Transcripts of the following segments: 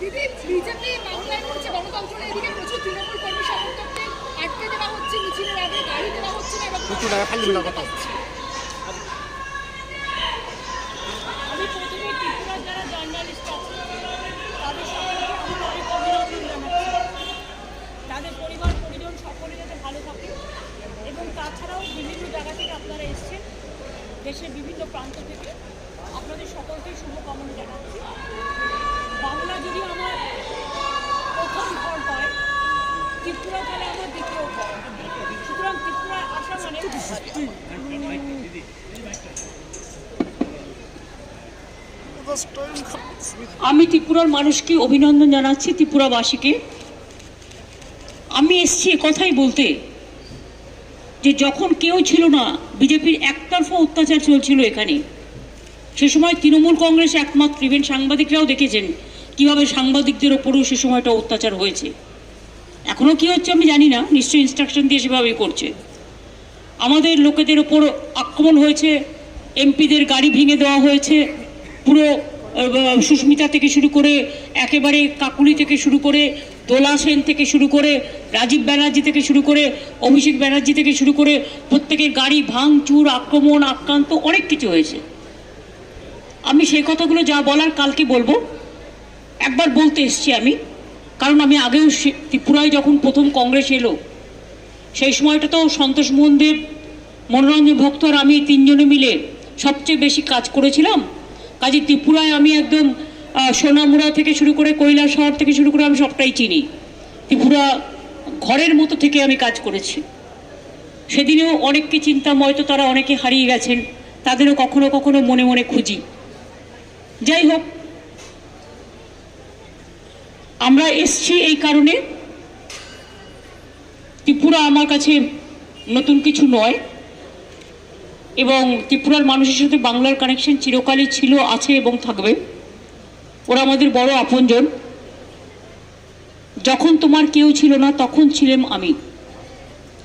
দিদি বিজেপি বাংলায় করছে গণতন্ত্র নিয়ে এদিকে প্রচুর তৃণমূল কর্মী সমর্থকদের আটকে দেওয়া হচ্ছে মিছিলের আগে গাড়ি দেওয়া হচ্ছে না এরকম প্রচুর টাকা খালি কথা আমি প্রথমে ত্রিপুরার যারা জার্নালিস্ট আছে তাদের সকলকে অনেক অভিনন্দন জানাচ্ছি। তাদের পরিবার পরিজন সকলে যাতে ভালো থাকে এবং তাছাড়াও বিভিন্ন জায়গা থেকে আপনারা এসছেন দেশের বিভিন্ন প্রান্ত থেকে। আপনাদের সকলকে শুভকামনা জানাচ্ছি। বাংলা যদি আমার প্রথম ঘর হয় ত্রিপুরা তাহলে আমার দ্বিতীয় ঘর। সুতরাং ত্রিপুরায় আসা মানে আমি ত্রিপুরার মানুষকে অভিনন্দন জানাচ্ছি ত্রিপুরাবাসীকে। আমি এসছি কথাই বলতে যে যখন কেউ ছিল না বিজেপির একতরফা অত্যাচার চলছিল এখানে। সে সময় তৃণমূল কংগ্রেস একমাত্র ইভেন সাংবাদিকরাও দেখেছেন কীভাবে সাংবাদিকদের ওপরেও সে সময়টা অত্যাচার হয়েছে। এখনও কি হচ্ছে আমি জানি না, নিশ্চয়ই ইনস্ট্রাকশন দিয়ে সেভাবেই করছে। আমাদের লোকেদের ওপর আক্রমণ হয়েছে, এমপিদের গাড়ি ভেঙে দেওয়া হয়েছে, পুরো সুস্মিতা থেকে শুরু করে একেবারে কাকুলি থেকে শুরু করে দোলা সেন থেকে শুরু করে রাজীব ব্যানার্জি থেকে শুরু করে অভিষেক ব্যানার্জি থেকে শুরু করে প্রত্যেকের গাড়ি ভাঙচুর, আক্রমণ, আক্রান্ত অনেক কিছু হয়েছে। আমি সেই কথাগুলো যা বলার কালকে বলব। একবার বলতে এসছি আমি। কারণ আমি আগেও ত্রিপুরায় যখন প্রথম কংগ্রেস এলো, সেই সময়টা তো সন্তোষ মোহন দেব মনোরঞ্জন ভক্ত আর আমি তিনজনে মিলে সবচেয়ে বেশি কাজ করেছিলাম। কাজে ত্রিপুরায় আমি একদম সোনামুড়া থেকে শুরু করে কৈলাস শহর থেকে শুরু করে আমি সবটাই চিনি। ত্রিপুরা ঘরের মতো থেকে আমি কাজ করেছি। সেদিনেও অনেককে চিন্তাম, হয়তো তারা অনেকে হারিয়ে গেছেন, তাদেরও কখনো কখনো মনে মনে খুঁজি। যাই হোক আমরা এসছি এই কারণে ত্রিপুরা আমার কাছে নতুন কিছু নয় এবং ত্রিপুরার মানুষের সাথে বাংলার কানেকশন চিরকালই ছিল, আছে এবং থাকবে। ওরা আমাদের বড় আপনজন। যখন তোমার কেউ ছিল না, তখন ছিলাম আমি।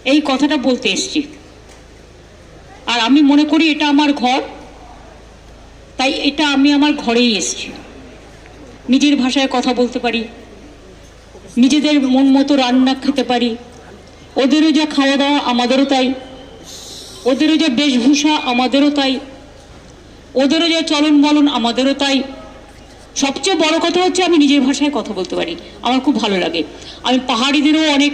এই কথাটা বলতে এসছি। আর আমি মনে করি এটা আমার ঘর। তাই এটা আমি আমার ঘরেই এসেছি। নিজের ভাষায় কথা বলতে পারি, নিজেদের মন মতো রান্না খেতে পারি। ওদেরও যা খাওয়া দাওয়া আমাদেরও তাই, ওদেরও যা বেশভূষা আমাদেরও তাই, ওদেরও যা চলন বলন আমাদেরও তাই। সবচেয়ে বড় কথা হচ্ছে আমি নিজের ভাষায় কথা বলতে পারি, আমার খুব ভালো লাগে। আমি পাহাড়িদেরও অনেক